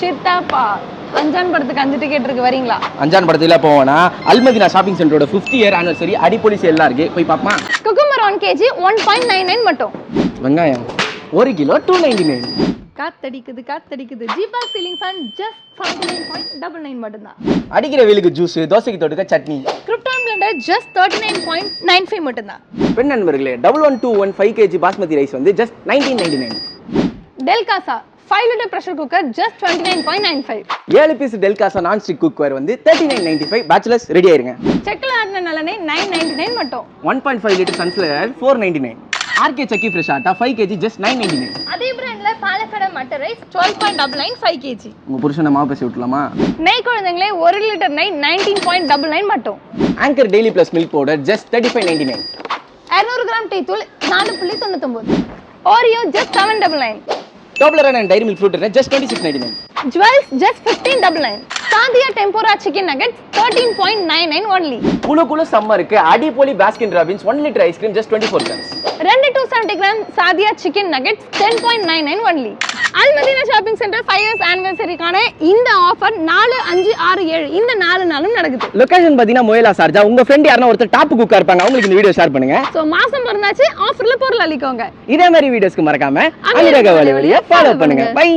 சித்தாப்பா அஞ்சான் படத்துக்கு அஞ்சு டிக்கெட் இருக்கு வரீங்களா? அஞ்சான் படத்துல போவோம்னா அல்மதினா ஷாப்பிங் சென்டரோட ஃபிஃப்டி இயர் ஆனிவர்சரி அடிப்பொலி சேல்லாம் இருக்கு. போய் பார்ப்போமா? Cucumber one KG one point nine nine மட்டும். வெங்காயம் ஒரு கிலோ டூ நைன்டி நைன் காத்தடிக்குது காத்தடிக்குது. ஜீபா ceiling fan just seventy nine point double nine மட்டும்தான். அடிக்கிற வெயிலுக்கு ஜூஸ் தோசைக்கு தொட்டுக்க chutney. Krypton blender just thirty nine point nine five மட்டும்தான். பெண் நண்பர்களே double one two one five KG basmati rice வந்து just nineteen ninety nine Delcasa five litre pressure cooker just twenty nine point nine five ஏழு piece Delcasa non stick cooker வந்து thirty nine ninety five bachelors ready ஆயிருங்க. செக்கில் ஆடின நல்லனே nine ninety nine மட்டும். One point five litre sunflower four ninety nine RK chakki fresh atta five KG just nine ninety nine அதே பிராண்ட்ல பாலக்கடை matta rice twelve point double nine five KG உங்க புருஷனை மாவு பேசி விட்டுலாமா? நெய் குழந்தைங்களே ஒரு லிட்டர் நெய் நைன்டீன் பாயிண்ட் டபுள் நைன் மட்டும். Anchor daily plus milk powder just thirty five ninety nine இரநூறு கிராம் டீ தூள் நாலு புள்ளி தொண்ணூத்தொம்பது. Oreo just seven double nine Toblerone and Dairy Milk fruit just twenty six ninety nine Jewels just fifteen double nine சாந்தியா tempura chicken nuggets thirteen point nine nine only குழு குழு சம்மருக்கு அடிப்பொலி Baskin Robbins one litre ice cream just twenty four ரெண்டு two seventy gram Sadia chicken nuggets ten point nine nine only Almadina shopping centre five years ஆனிவர்சரிக்கான இந்த offer நாலு அஞ்சு ஆறு ஏழு இந்த நாலு நாளும் நடக்குது. லொகேஷன் பார்த்தீங்கன்னா மொயலா சார்ஜா. உங்க ஃப்ரெண்ட் யாருன்னா ஒருத்தர் டாப் குக்கா இருப்பாங்க. அவங்களுக்கு இந்த வீடியோ ஷேர் பண்ணுங்க. ஸோ மாசம் பிறந்தாச்சு ஆஃபர்ல பொருள் அளிக்கோங்க இதே மாதிரி வீடியோஸ்க்கு மறக்காம அனுரக வழி வழியை ஃபாலோ பண்ணுங்க. பை